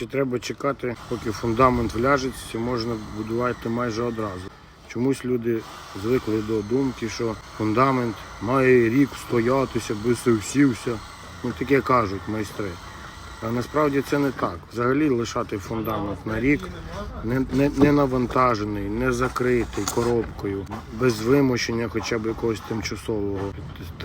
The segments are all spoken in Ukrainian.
Чи треба чекати, поки фундамент вляжеться, можна будувати майже одразу? Чомусь люди звикли до думки, що фундамент має рік стоятися, би всівся. Ну таке кажуть майстри. А насправді це не так. Взагалі лишати фундамент на рік не, не, не навантажений, не закритий коробкою, без вимощення хоча б якогось тимчасового.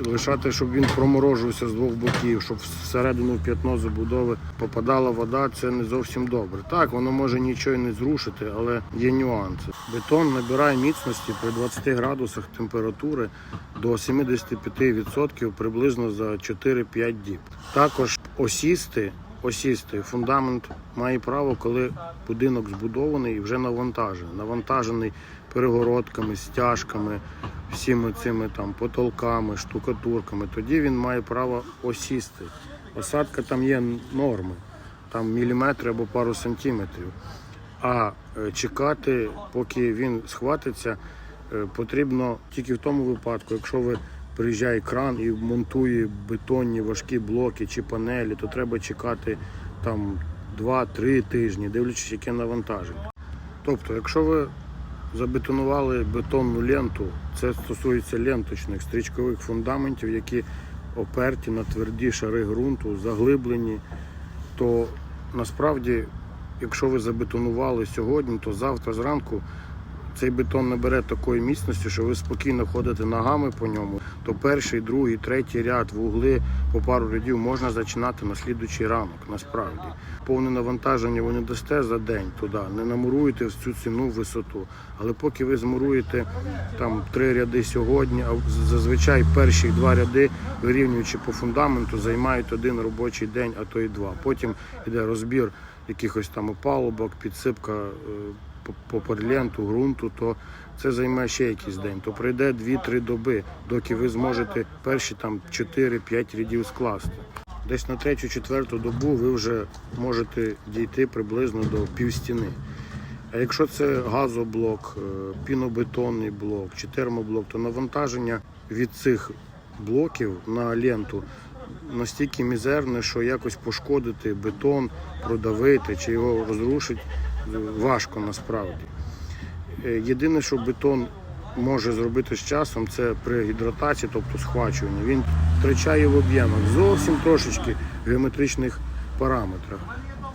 Лишати, щоб він проморожувався з двох боків, щоб всередину п'ятно забудови попадала вода, це не зовсім добре. Так, воно може нічого не зрушити, але є нюанси. Бетон набирає міцності при 20 градусах температури до 75% приблизно за 4-5 діб. Також осісти осісти. Фундамент має право, коли будинок збудований і вже навантажений. Навантажений перегородками, стяжками, всіми цими там потолками, штукатурками. Тоді він має право осісти. Осадка там є норми, там міліметри або пару сантиметрів. А е, чекати, поки він схватиться, е, потрібно тільки в тому випадку, якщо ви приїжджає кран і монтує бетонні важкі блоки чи панелі, то треба чекати там 2-3 тижні, дивлячись, яке навантаження. Тобто, якщо ви забетонували бетонну ленту, це стосується ленточних стрічкових фундаментів, які оперті на тверді шари ґрунту, заглиблені, то насправді, якщо ви забетонували сьогодні, то завтра зранку цей бетон набере такої міцності, що ви спокійно ходите ногами по ньому, то перший, другий, третій ряд вугли по пару рядів можна зачинати на слідучий ранок. Насправді повне навантаження ви не дасте за день туди, не намуруєте в цю ціну висоту. Але поки ви змуруєте там три ряди сьогодні, а зазвичай перші два ряди, вирівнюючи по фундаменту, займають один робочий день, а то і два. Потім йде розбір якихось там опалубок, підсипка. По- перленту, ґрунту, то це займе ще якийсь день. То пройде 2-3 доби, доки ви зможете перші там 4-5 рядів скласти. Десь на третю-четверту добу ви вже можете дійти приблизно до півстіни. А якщо це газоблок, е, пінобетонний блок чи термоблок, то навантаження від цих блоків на ленту настільки мізерне, що якось пошкодити бетон, продавити чи його розрушити е, важко насправді. Е, Єдине, що бетон може зробити з часом, це при гідратації, тобто схвачуванні. Він втрачає в об'ємах зовсім трошечки в геометричних параметрах.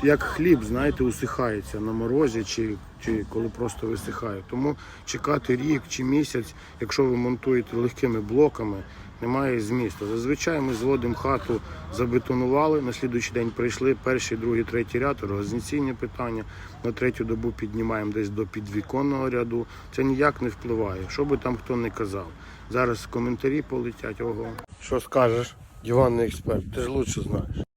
Як хліб, знаєте, усихається на морозі чи, чи коли просто висихає. Тому чекати рік чи місяць, якщо ви монтуєте легкими блоками, немає змісту. Зазвичай ми зводимо хату, забетонували, на слідуючий день прийшли перший, другий, третій ряд, організаційні питання. На третю добу піднімаємо десь до підвіконного ряду. Це ніяк не впливає, що би там хто не казав. Зараз коментарі полетять. Ого. Що скажеш, диванний експерт, ти ж лучше знаєш.